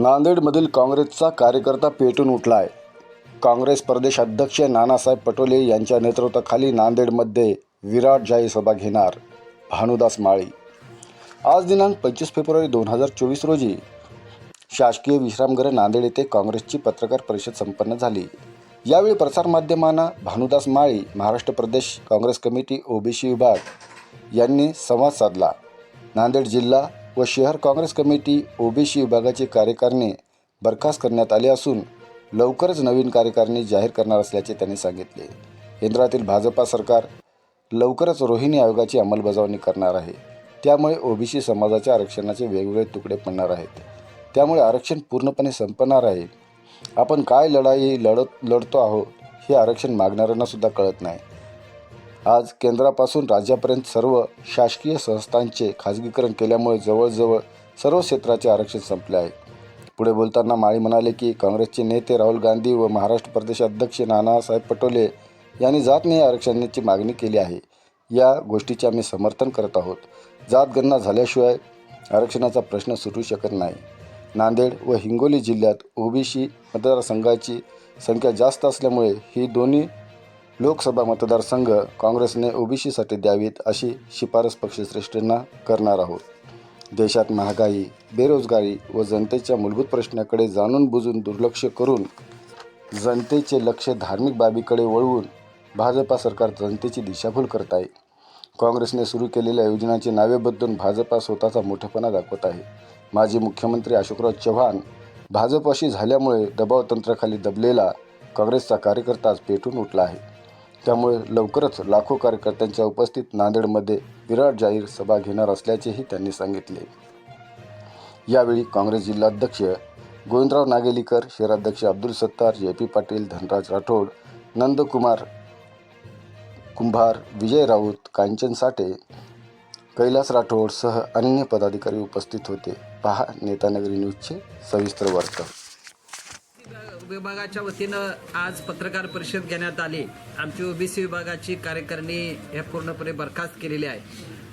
नांदेडमधील काँग्रेसचा कार्यकर्ता पेटून उठला आहे काँग्रेस प्रदेश अध्यक्ष नानासाहेब पटोले यांच्या नेतृत्वाखाली नांदेडमध्ये विराट जाहीर सभा घेणार भानुदास माळी. आज दिनांक पंचवीस फेब्रुवारी दोन हजार चोवीस रोजी शासकीय विश्रामगृह नांदेड येथे काँग्रेसची पत्रकार परिषद संपन्न झाली. यावेळी प्रसारमाध्यमांना भानुदास माळी महाराष्ट्र प्रदेश काँग्रेस कमिटी ओबीसी विभाग यांनी संवाद साधला. नांदेड जिल्हा व शहर काँग्रेस कमिटी ओबीसी विभागाची कार्यकारिणी बरखास्त करण्यात आली असून लवकरच नवीन कार्यकारिणी जाहीर करणार असल्याचे त्यांनी सांगितले. केंद्रातील भाजपा सरकार लवकरच रोहिणी आयोगाची अंमलबजावणी करणार आहे. त्यामुळे ओबीसी समाजाच्या आरक्षणाचे वेगवेगळे तुकडे पडणार आहेत. त्यामुळे आरक्षण पूर्णपणे संपणार आहे. आपण काय लढाई लढत लढतो आहोत हे आरक्षण मागणाऱ्यांना सुद्धा कळत नाही. आज केंद्रापासून राज्यापर्यंत सर्व शासकीय संस्थांचे खाजगीकरण केल्यामुळे जवळजवळ सर्व क्षेत्राचे आरक्षण संपले आहे. पुढे बोलताना माळी म्हणाले की काँग्रेसचे नेते राहुल गांधी व महाराष्ट्र प्रदेश अध्यक्ष नानासाहेब पटोले यांनी जातनीय आरक्षणाची मागणी केली आहे. या गोष्टीचे आम्ही समर्थन करत आहोत. जात गणना झाल्याशिवाय आरक्षणाचा प्रश्न सुटू शकत नाही. नांदेड व हिंगोली जिल्ह्यात ओबीसी मतदारसंघाची संख्या जास्त असल्यामुळे ही दोन्ही लोकसभा मतदारसंघ काँग्रेसने ओबीसीसाठी द्यावीत अशी शिफारस पक्षश्रेष्ठींना करणार आहोत. देशात महागाई बेरोजगारी व जनतेच्या मूलभूत प्रश्नाकडे जाणून बुजून दुर्लक्ष करून जनतेचे लक्ष धार्मिक बाबीकडे वळवून भाजपा सरकार जनतेची दिशाभूल करत आहे काँग्रेसने सुरू केलेल्या योजनांची नावे बदलून भाजपा स्वतःचा मोठेपणा दाखवत आहे. माजी मुख्यमंत्री अशोकराव चव्हाण भाजपाशी झाल्यामुळे दबाव तंत्राखाली दबलेला काँग्रेसचा कार्यकर्ता आज पेटून उठला आहे. त्यामुळे लवकरच लाखो कार्यकर्त्यांच्या उपस्थित नांदेडमध्ये विराट जाहीर सभा घेणार असल्याचेही त्यांनी सांगितले. यावेळी काँग्रेस जिल्हाध्यक्ष गोविंदराव नागेलीकर शहराध्यक्ष अब्दुल सत्तार जे पी पाटील धनराज राठोड नंदकुमार कुंभार विजय राऊत कांचन साठे कैलास राठोड सह अन्य पदाधिकारी उपस्थित होते. पहा नेतानगरी न्यूजचे सविस्तर वार्ता. विभागाच्या वतीनं आज पत्रकार परिषद घेण्यात आली. आमची ओबीसी विभागाची कार्यकारिणी हे पूर्णपणे बरखास्त केलेली आहे.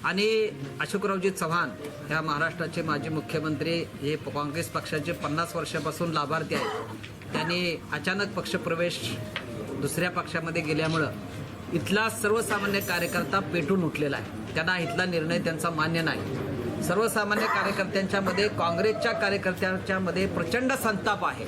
आणि अशोकरावजी चव्हाण ह्या महाराष्ट्राचे माजी मुख्यमंत्री हे काँग्रेस पक्षाचे पन्नास वर्षापासून लाभार्थी आहेत. त्यांनी अचानक पक्षप्रवेश दुसऱ्या पक्षामध्ये गेल्यामुळं इथला सर्वसामान्य कार्यकर्ता पेटून उठलेला आहे. त्यांना इथला निर्णय त्यांचा मान्य नाही. सर्वसामान्य कार्यकर्त्यांच्यामध्ये काँग्रेसच्या कार्यकर्त्यांच्यामध्ये प्रचंड संताप आहे.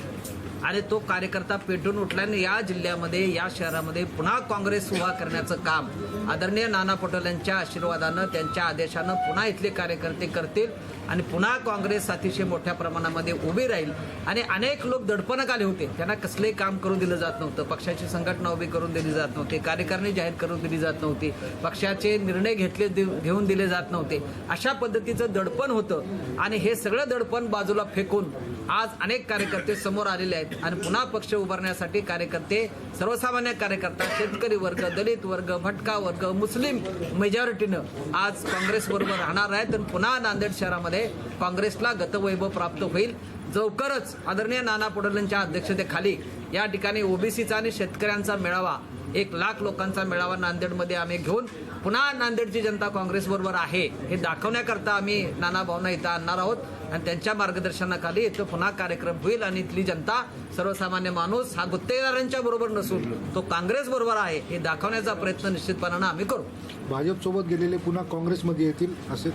आणि तो कार्यकर्ता पेटून उठल्याने या जिल्ह्यामध्ये या शहरामध्ये पुन्हा काँग्रेस उभा करण्याचं काम. आदरणीय नाना पटोलेंच्या आशीर्वादानं त्यांच्या आदेशानं पुन्हा इथले कार्यकर्ते करतील आणि पुन्हा काँग्रेस अतिशय मोठ्या प्रमाणामध्ये उभी राहील. आणि अनेक लोक दडपणक आले होते. त्यांना कसलंही काम करून दिलं जात नव्हतं. पक्षाची संघटना उभी करून दिली जात नव्हती. कार्यकारणी जाहीर करून दिली जात नव्हती. पक्षाचे निर्णय घेतले घेऊन दिले जात नव्हते. अशा पद्धतीचं दडपण होतं. आणि हे सगळं दडपण बाजूला फेकून आज अनेक कार्यकर्ते समोर आलेले आहेत. आणि पुन्हा पक्ष उभारण्यासाठी कार्यकर्ते सर्वसामान्य कार्यकर्ता शेतकरी वर्ग दलित वर्ग भटका वर्ग मुस्लिम मेजॉरिटीनं आज काँग्रेस बरोबर राहणार आहेत आणि पुन्हा नांदेड शहरामध्ये काँग्रेसला गतवैभव प्राप्त होईल. लवकरच आदरणीय नाना पटोलेंच्या अध्यक्षतेखाली या ठिकाणी ओबीसीचा आणि शेतकऱ्यांचा मेळावा एक लाख लोकांचा मेळावा नांदेडमध्ये आम्ही घेऊन पुन्हा नांदेडची जनता काँग्रेस बरोबर आहे हे दाखवण्याकरता आम्ही नाना भावना इथं आणणार आहोत. आणि त्यांच्या मार्गदर्शनाखाली इथं पुन्हा कार्यक्रम होईल आणि इथली जनता सर्वसामान्य माणूस हा गुत्तेदारांच्या बरोबर नसून तो काँग्रेस बरोबर आहे हे दाखवण्याचा प्रयत्न निश्चितपणानं आम्ही करू. भाजपसोबत गेलेले पुन्हा काँग्रेसमध्ये येतील असे?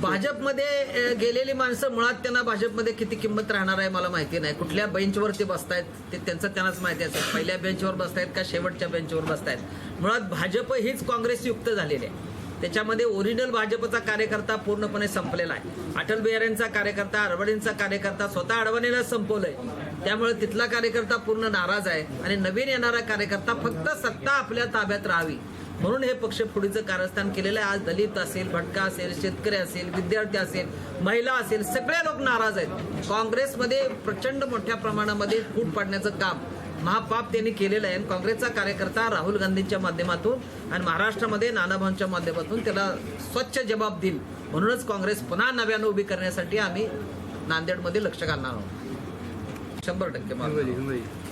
भाजपमध्ये गेलेली माणसं मुळात त्यांना भाजपमध्ये किती किंमत राहणार आहे मला माहिती नाही. कुठल्या बेंचवर ते बसतायत ते त्यांचं त्यांनाच माहिती असेल पहिल्या बेंचवर बसतायत का शेवटच्या बेंचवर बसतायत. मुळात भाजप हीच काँग्रेस युक्त झालेली आहे. त्याच्यामध्ये ओरिजिनल भाजपचा कार्यकर्ता पूर्णपणे संपलेला आहे. अटल बिहारींचा कार्यकर्ता अडवाणींचा कार्यकर्ता स्वतः अडवाणीला संपवलंय. त्यामुळे तिथला कार्यकर्ता पूर्ण नाराज आहे आणि नवीन येणारा कार्यकर्ता फक्त सत्ता आपल्या ताब्यात राहावी. म्हणून हे पक्ष पुढीचं कारस्थान केलेलं आहे. आज दलित असेल भटका असेल शेतकरी असेल विद्यार्थी असेल महिला असेल सगळे लोक नाराज आहेत. काँग्रेसमध्ये प्रचंड मोठ्या प्रमाणामध्ये फूट पाडण्याचं काम महापाप त्यांनी केलेलं आहे. आणि काँग्रेसचा कार्यकर्ता राहुल गांधींच्या माध्यमातून आणि महाराष्ट्रामध्ये नानाभाऊंच्या माध्यमातून त्याला स्वच्छ जबाब देईल. म्हणूनच काँग्रेस पुन्हा नव्यानं उभी करण्यासाठी आम्ही नांदेडमध्ये लक्ष घालणार आहोत. शंभर टक्के.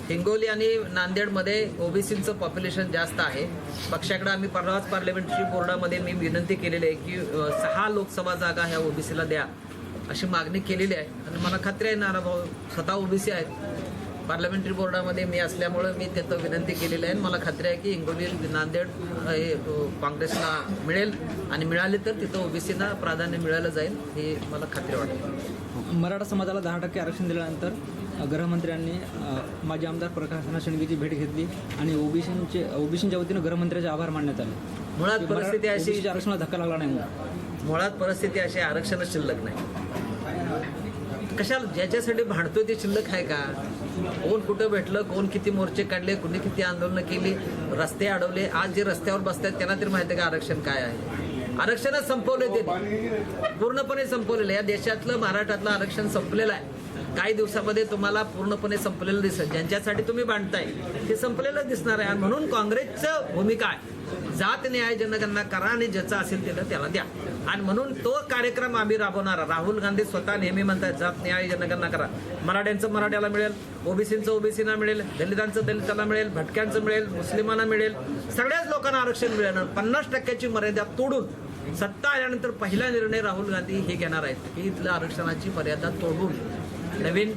हिंगोली आणि नांदेडमध्ये ओबीसीचं पॉप्युलेशन जास्त आहे. पक्षाकडे आम्ही परवाच पार्लमेंटरी बोर्डामध्ये मी विनंती केलेली आहे की सहा लोकसभा जागा ह्या ओबीसीला द्या अशी मागणी केलेली आहे. आणि मला खात्री आहे नानाभाऊ स्वतः ओबीसी आहेत. पार्लमेंटरी बोर्डामध्ये मी असल्यामुळं मी तिथं विनंती केलेली आहे. आणि मला खात्री आहे की हिंगोली नांदेड हे काँग्रेसला मिळेल आणि मिळाले तर तिथं ओबीसीना प्राधान्य मिळालं जाईल ही मला खात्री वाटते. मराठा समाजाला दहा टक्के आरक्षण दिल्यानंतर गृहमंत्र्यांनी माजी आमदार प्रकाशना शेंडगेची भेट घेतली आणि ओबीसीचे ओबीसीच्या वतीनं गृहमंत्र्याचे आभार मानण्यात आले. मुळात परिस्थिती अशी आरक्षणाला धक्का लागला नाही मुळात परिस्थिती अशी आरक्षणच शिल्लक नाही. कशाला ज्याच्यासाठी भांडतोय ते शिल्लक आहे का? कोण कुठं भेटलं कोण किती मोर्चे काढले कुणी किती आंदोलनं केली रस्ते अडवले आज जे रस्त्यावर बसतात त्यांना तरी माहिती आहे का आरक्षण काय आहे? आरक्षणच संपवले ते. पूर्णपणे संपवलेलं या देशातलं महाराष्ट्रातलं आरक्षण संपलेलं आहे. काही दिवसामध्ये तुम्हाला पूर्णपणे संपलेलं दिसेल. ज्यांच्यासाठी तुम्ही बांधताय ते संपलेलं दिसणार आहे. आणि म्हणून काँग्रेसचं भूमिका आहे. जात न्याय जनगणना करा आणि ज्याचं असेल त्याला त्याला द्या. आणि म्हणून तो कार्यक्रम आम्ही राबवणार. राहुल गांधी स्वतः नेहमी म्हणतात जात न्याय जनगणना करा. मराठ्यांचं मराठ्याला मिळेल ओबीसीचं ओबीसीना मिळेल दलितांचं दलिताला मिळेल भटक्यांचं मिळेल मुस्लिमांना मिळेल. सगळ्याच लोकांना आरक्षण मिळेल. पन्नास टक्क्याची मर्यादा तोडून सत्ता आल्यानंतर पहिला निर्णय राहुल गांधी हे घेणार आहेत की इथलं आरक्षणाची मर्यादा तोडून नवीन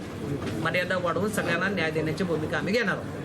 मर्यादा वाढवून सगळ्यांना न्याय देण्याची भूमिका आम्ही घेणार आहोत.